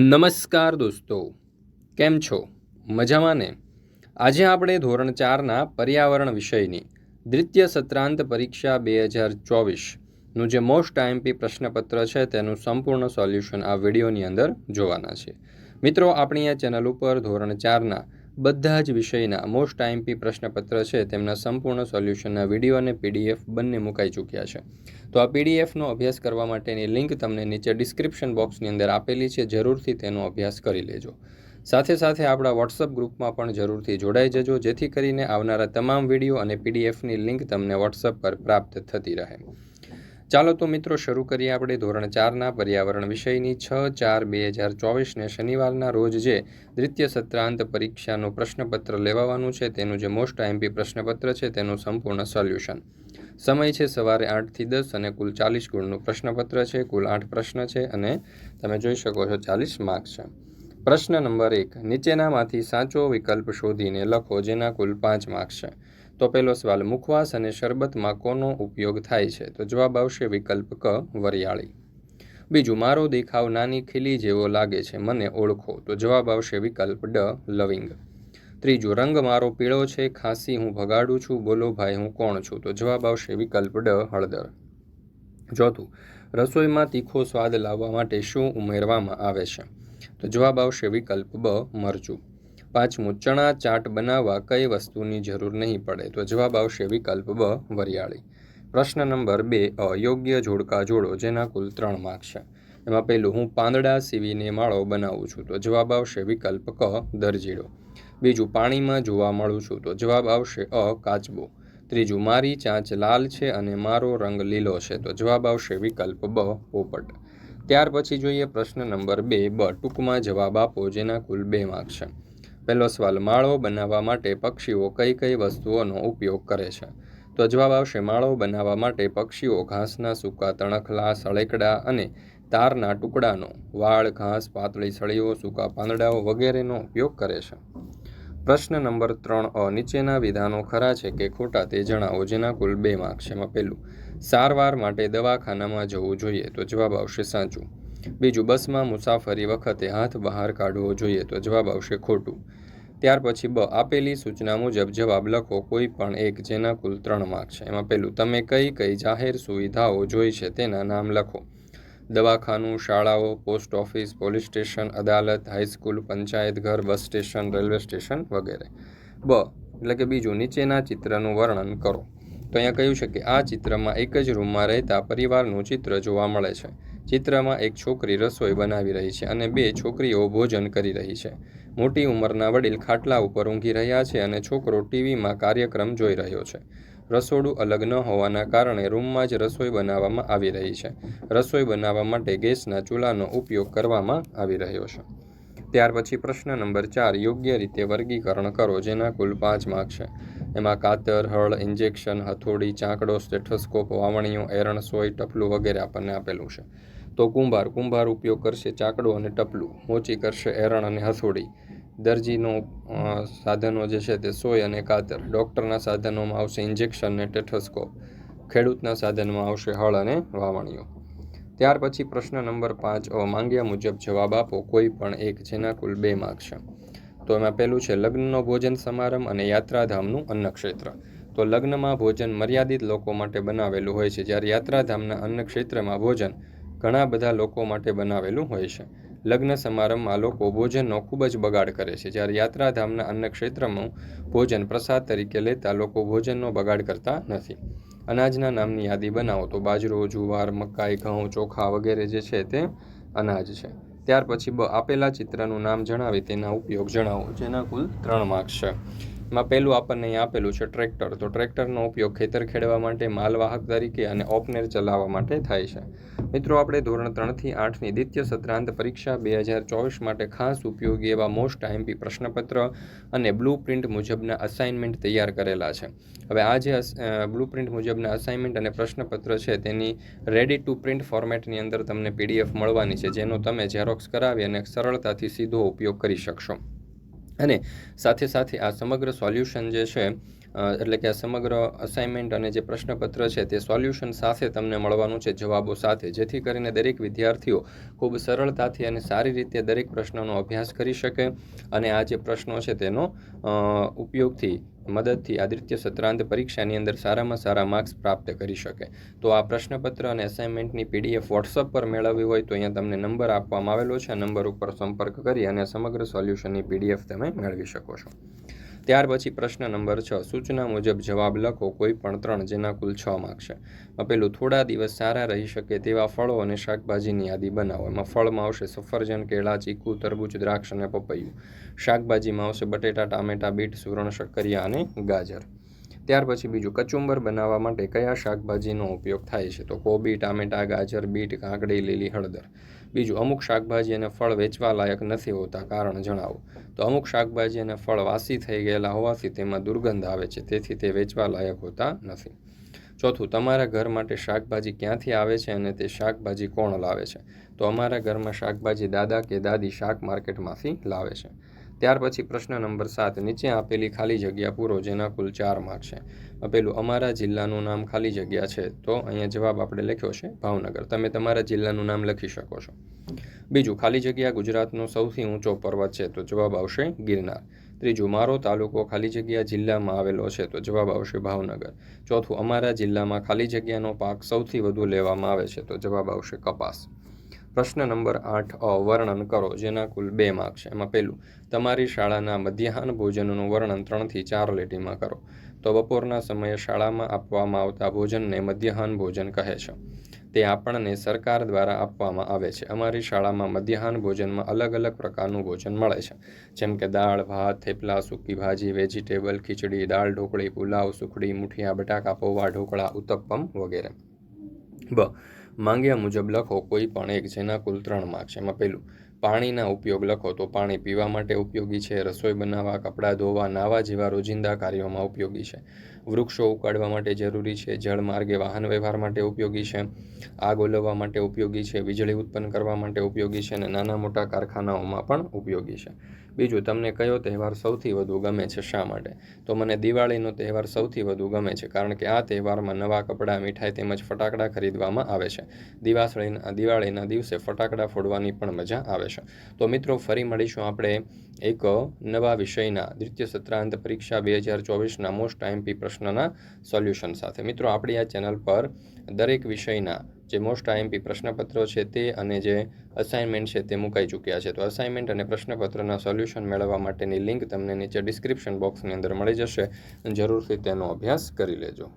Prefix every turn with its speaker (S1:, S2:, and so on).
S1: નમસ્કાર દોસ્તો, કેમ છો? મજામાં ને? આજે આપણે ધોરણ ચારના પર્યાવરણ વિષયની દ્વિતીય સત્રાંત પરીક્ષા બે હજાર ચોવીસનું જે મોસ્ટ આઈએમપી પ્રશ્નપત્ર છે તેનું સંપૂર્ણ સોલ્યુશન આ વિડીયોની અંદર જોવાના છે. મિત્રો, આપણી આ ચેનલ ઉપર ધોરણ ચારના બધા જ વિષયના મોસ્ટ આઈએમપી પ્રશ્નપત્ર છે તેમના સંપૂર્ણ સોલ્યુશનના વીડિયો અને પીડીએફ બંને મુકાઈ ચૂક્યા છે. તો આ પીડીએફનો અભ્યાસ કરવા માટેની લિંક તમને નીચે ડિસ્ક્રિપ્શન બોક્સની અંદર આપેલી છે, જરૂરથી તેનો અભ્યાસ કરી લેજો. સાથે સાથે આપણા વોટ્સઅપ ગ્રુપમાં પણ જરૂરથી જોડાઈ જજો, જેથી કરીને આવનારા તમામ વીડિયો અને પીડીએફની લિંક તમને વોટ્સઅપ પર પ્રાપ્ત થતી રહે. ચાલો તો મિત્રો શરૂ કરીએ આપણે ધોરણ ચારના પર્યાવરણ વિષયની છ ચાર બે હજાર ચોવીસને શનિવારના રોજ જે દ્વિતીય સત્રાંત પરીક્ષાનું પ્રશ્નપત્ર લેવાવાનું છે, તેનું જે મોસ્ટ આઈએમપી પ્રશ્નપત્ર છે, તેનું સંપૂર્ણ સોલ્યુશન. સમય છે સવારે આઠથી દસ અને કુલ ચાલીસ ગુણનું પ્રશ્નપત્ર છે, કુલ આઠ પ્રશ્ન છે અને તમે જોઈ શકો છો ચાલીસ માર્ક્સ છે. પ્રશ્ન નંબર એક, નીચેનામાંથી સાચો વિકલ્પ શોધીને લખો જેના કુલ પાંચ માર્ક્સ છે. તો પહેલો સવાલ મુખવાસ અને શરબતમાં કોનો ઉપયોગ થાય છે? તો જવાબ આવશે વિકલ્પ ક, વરિયાળી. બીજું, મારો દેખાવ નાની ખીલી જેવો લાગે છે, મને ઓળખો. તો જવાબ આવશે વિકલ્પ ડ, લવિંગ. ત્રીજું, રંગ મારો પીળો છે, ખાંસી હું ભગાડું છું, બોલો ભાઈ હું કોણ છું? તો જવાબ આવશે વિકલ્પ ડ, હળદર. ચોથું, રસોઈમાં તીખો સ્વાદ લાવવા માટે શું ઉમેરવામાં આવે છે? તો જવાબ આવશે વિકલ્પ બ, મરચું. પાંચમું ચણા ચાટ બનાવવા કઈ વસ્તુની જરૂર નહીં પડે, તો જવાબ આવશે વિકલ્પ બ, વરિયાળી. પ્રશ્ન નંબર બે, અયોગ્ય જોડકા જોડો, જેના કુલ ત્રણ માર્ક છે. એમાં પહેલું, હું પાંદડા સીવીને માળો બનાવું છું, તો જવાબ આવશે વિકલ્પ ક, દરજીડો. બીજું, પાણીમાં જોવા મળું છું, તો જવાબ આવશે અ, કાચબો. ત્રીજું, મારી ચાંચ લાલ છે અને મારો રંગ લીલો છે, તો જવાબ આવશે વિકલ્પ બ, પોપટ. ત્યાર પછી જોઈએ પ્રશ્ન નંબર બે, બ, ટૂંકમાં જવાબ આપો, જેના કુલ બે માર્ક છે. પહેલો સવાલ માળો બનાવવા માટે પક્ષીઓ કઈ કઈ વસ્તુઓનો ઉપયોગ કરે છે? તો જવાબ આવશે, માળો બનાવવા માટે પક્ષીઓ ઘાસના સૂકા તણખલા, સળેકડા અને તારના ટુકડાનો વાળ, ઘાસ, પાતળી સળીઓ, સૂકા પાંદડાઓ વગેરેનો ઉપયોગ કરે છે. પ્રશ્ન નંબર ત્રણ અ. નીચેના વિધાનો ખરા છે કે ખોટા તે જણાવો જેના કુલ બે માર્ક છે એમાં પહેલું સારવાર માટે દવાખાનામાં જવું જોઈએ તો જવાબ આવશે સાચું. બીજું, બસમાં મુસાફરી વખતે હાથ બહાર કાઢવો જોઈએ તો જવાબ આવશે ખોટું. ત્યાર પછી બ, આપેલી સૂચના મુજબ જવાબ લખો કોઈ પણ એક જેના કુલ ત્રણ માર્ક છે. એમાં પહેલું, તમે કઈ કઈ જાહેર સુવિધાઓ જોઈ છે તેના નામ લખો. દવાખાનું, શાળાઓ, પોસ્ટ ઓફિસ, પોલીસ સ્ટેશન, અદાલત, હાઈસ્કૂલ, પંચાયત ઘર, બસ સ્ટેશન, રેલવે સ્ટેશન વગેરે. બ, એટલે કે બીજું, નીચેના ચિત્રનું વર્ણન કરો. તો અહીંયા કહ્યું છે કે આ ચિત્રમાં એક જ રૂમમાં રહેતા પરિવારનું ચિત્ર જોવા મળે છે. ચિત્રમાં એક છોકરી રસોઈ બનાવી રહી છે અને બે છોકરીઓ ભોજન કરી રહી છે. મોટી ઉંમરના વડીલ ખાટલા ઉપર ઊંઘી રહ્યા છે અને છોકરો ટીવીમાં કાર્યક્રમ જોઈ રહ્યો છે. રસોડું અલગ ન હોવાના કારણે રૂમમાં જ રસોઈ બનાવવામાં આવી રહી છે. રસોઈ બનાવવા માટે ગેસના ચૂલાનો ઉપયોગ કરવામાં આવી રહ્યો છે. ત્યાર પછી પ્રશ્ન નંબર ચાર યોગ્ય રીતે વર્ગીકરણ કરો જેના કુલ પાંચ માર્ક છે. એમાં કાતર, હળ, ઇન્જેક્શન, હથોડી, ચાંકડો, સ્ટેથોસ્કોપ, વાવણીઓ, એરણ, સોય, ટપલું વગેરે આપણને આપેલું છે. તો કુંભાર કુંભાર ઉપયોગ કરશે ચાકડો અને ટપલું. મોચી કરશે એરણ અને હથોડી. દરજીનો સાધનો જે છે તે સોય અને કાતર. ડૉક્ટરના સાધનોમાં આવશે ઇન્જેક્શન અને ટેથોસ્કોપ ખેડૂતના સાધનમાં આવશે હળ અને વાવણીઓ. ત્યાર પછી પ્રશ્ન નંબર પાંચ માંગ્યા મુજબ જવાબ આપો. કોઈ પણ એક, જેના કુલ બે માર્ક છે. તો એમાં પહેલું છે લગ્નનો ભોજન સમારંભ અને યાત્રાધામનું અન્નક્ષેત્ર. તો લગ્નમાં ભોજન મર્યાદિત લોકો માટે બનાવેલું હોય છે. જ્યારે યાત્રાધામના અન્નક્ષેત્રમાં ભોજન ઘણા બધા લોકો માટે બનાવેલું હોય છે. લગ્ન સમારંભમાં લોકો ભોજનનો ખૂબ જ બગાડ કરે છે. જ્યારે યાત્રાધામના અન્નક્ષેત્રમાં ભોજન પ્રસાદ તરીકે લેતા લોકો ભોજનનો બગાડ કરતા નથી. અનાજના નામની યાદી બનાવો. તો બાજરો, જુવાર, મકાઈ, ઘઉં, ચોખા વગેરે જે છે તે અનાજ છે. ત્યાર પછી આપેલા ચિત્રનું નામ જણાવી, તેના ઉપયોગ જણાવો, જેના કુલ ત્રણ માર્ક્સ છે. માં પહેલું આપણને અહીં આપેલું છે ટ્રેક્ટર. તો ટ્રેક્ટરનો ઉપયોગ ખેતર ખેડવા માટે, માલવાહક તરીકે અને ઓપનેર ચલાવવા માટે થાય છે. મિત્રો, આપણે ધોરણ ત્રણથી આઠની દ્વિતીય સત્રાંત પરીક્ષા બે હજાર ચોવીસ માટે ખાસ ઉપયોગી એવા મોસ્ટ આઈએમપી પ્રશ્નપત્ર અને બ્લુ પ્રિન્ટ મુજબના અસાઇનમેન્ટ તૈયાર કરેલા છે. હવે આ જે બ્લુ પ્રિન્ટ મુજબના અસાઇનમેન્ટ અને પ્રશ્નપત્ર છે, તેની રેડી ટુ પ્રિન્ટ ફોર્મેટની અંદર તમને પીડીએફ મળવાની છે, જેનો તમે ઝેરોક્સ કરાવી અને સરળતાથી સીધો ઉપયોગ કરી શકશો. અને સાથે સાથે આ સમગ્ર સોલ્યુશન જે છે એટલે કે આ સમગ્ર અસાઇનમેન્ટ અને જે પ્રશ્નપત્ર છે તે સોલ્યુશન સાથે તમને મળવાનું છે, જવાબો સાથે. જેથી કરીને દરેક વિદ્યાર્થીઓ ખૂબ સરળતાથી અને સારી રીતે દરેક પ્રશ્નનો અભ્યાસ કરી શકે અને આ જે પ્રશ્નો છે તેનો ઉપયોગથી, મદદથી આદિત્ય સત્રાંત પરીક્ષાની અંદર સારામાં સારા માર્ક્સ પ્રાપ્ત કરી શકે. તો આ પ્રશ્નપત્ર અને અસાઇનમેન્ટની પીડીએફ વોટ્સઅપ પર મેળવવી હોય તો અહીંયા તમને નંબર આપવામાં આવેલો છે. નંબર ઉપર સંપર્ક કરી અને સમગ્ર સોલ્યુશનની પીડીએફ તમે મેળવી શકો છો. ત્યાર પછી પ્રશ્ન નંબર છ. સૂચના મુજબ જવાબ લખો કોઈ પણ ત્રણ જેના કુલ છ માર્ક છે. પેલું થોડા દિવસ સારા રહી શકે તેવા ફળો અને શાકભાજીની યાદી બનાવો. એમાં ફળમાં આવશે સફરજન, કેળા, ચીકુ, તરબૂચ, દ્રાક્ષ અને પપૈયું. શાકભાજીમાં આવશે બટેટા, ટામેટા, બીટ સુરણ શક્કરિયા અને ગાજર. ત્યાર પછી બીજું કચુંબર બનાવવા માટે કયા શાકભાજીનો ઉપયોગ થાય છે? તો કોબી, ટામેટા, ગાજર, બીટ, કાકડી, લીલી હળદર. બીજું, અમુક શાકભાજી અને ફળ વેચવા લાયક નથી હોતા, કારણ જણાવો. તો અમુક શાકભાજી અને ફળ વાસી થઈ ગયેલા હોવાથી તેમાં દુર્ગંધ આવે છે, તેથી તે વેચવા લાયક હોતા નથી. ચોથું, તમારા ઘર માટે શાકભાજી ક્યાંથી આવે છે અને તે શાકભાજી કોણ લાવે છે? તો અમારા ઘરમાં શાકભાજી દાદા કે દાદી શાક માર્કેટમાંથી લાવે છે. ત્યાર પછી પ્રશ્ન નંબર સાત, નીચે આપેલી ખાલી જગ્યા પૂરો જેના કુલ ચાર માર્ક છે. પેલું અમારા જિલ્લાનું નામ ખાલી જગ્યા છે, તો અહીંયા જવાબ આપણે લખ્યો છે ભાવનગર. તમે તમારા જિલ્લાનું નામ લખી શકો છો. બીજું, ખાલી જગ્યા ગુજરાતનો સૌથી ઊંચો પર્વત છે, તો જવાબ આવશે ગિરનાર. ત્રીજું, મારો તાલુકો ખાલી જગ્યા જિલ્લામાં આવેલો છે, તો જવાબ આવશે ભાવનગર. ચોથું, અમારા જિલ્લામાં ખાલી જગ્યાનો પાક સૌથી વધુ લેવામાં આવે છે, તો જવાબ આવશે કપાસ. પ્રશ્ન નંબર આઠ અ વર્ણન કરો, જેના કુલ બે માર્ક છે. એમાં પહેલું, તમારી શાળાના મધ્યાહન ભોજનનું વર્ણન ત્રણથી ચાર લીટીમાં કરો. તો બપોરના સમયે શાળામાં આપવામાં આવતા ભોજનને મધ્યાહન ભોજન કહે છે. તે આપણને સરકાર દ્વારા આપવામાં આવે છે. અમારી શાળામાં મધ્યાહન ભોજનમાં અલગ અલગ પ્રકારનું ભોજન મળે છે. જેમ કે દાળ, ભાત, થેપલા, સૂકી ભાજી, વેજીટેબલ, ખીચડી, દાળ ઢોકળી, પુલાવ, સુખડી, મુઠિયા, બટાકા, પૌવા, ઢોકળા ઉત્તપમ વગેરે. બ, માંગ્યા મુજબ લખો કોઈ પણ એક જેના કુલ ત્રણ માર્ક છે એમાં પહેલું, પાણીના ઉપયોગ લખો તો પાણી પીવા માટે ઉપયોગી છે. રસોઈ બનાવવા, કપડાં ધોવા, નાવા જેવા રોજિંદા કાર્યોમાં ઉપયોગી છે. વૃક્ષો ઉકાળવા માટે જરૂરી છે. જળ માર્ગે વાહન વ્યવહાર માટે ઉપયોગી છે. આગ ઓલવવા માટે ઉપયોગી છે. વીજળી ઉત્પન્ન કરવા માટે ઉપયોગી છે અને નાના મોટા કારખાનાઓમાં પણ ઉપયોગી છે. બીજું તમને કયો તહેવાર સૌથી વધુ ગમે છે શા માટે? તો મને દિવાળીનો તહેવાર સૌથી વધુ ગમે છે, કારણ કે આ તહેવારમાં નવા કપડાં, મીઠાઈ તેમજ ફટાકડા ખરીદવામાં આવે છે. દિવાસળીના દિવાળીના દિવસે ફટાકડા ફોડવાની પણ મજા આવે છે. તો મિત્રો, ફરી મળીશું આપણે એક નવા વિષયના દ્વિતીય સત્રાંત પરીક્ષા બે હજાર ચોવીસના મોસ્ટ આઈએમપી પ્રશ્નના સોલ્યુશન સાથે. મિત્રો, આપણી આ ચેનલ પર દરેક વિષયના જે મોસ્ટ આઈએમપી પ્રશ્નપત્રો છે તે અને જે અસાઇનમેન્ટ છે તે મુકાઈ ચૂક્યા છે. તો અસાઇનમેન્ટ અને પ્રશ્નપત્રના સોલ્યુશન મેળવવા માટેની લિંક તમને નીચે ડિસ્ક્રિપ્શન બોક્સની અંદર મળી જશે. જરૂરથી તેનો અભ્યાસ કરી લેજો.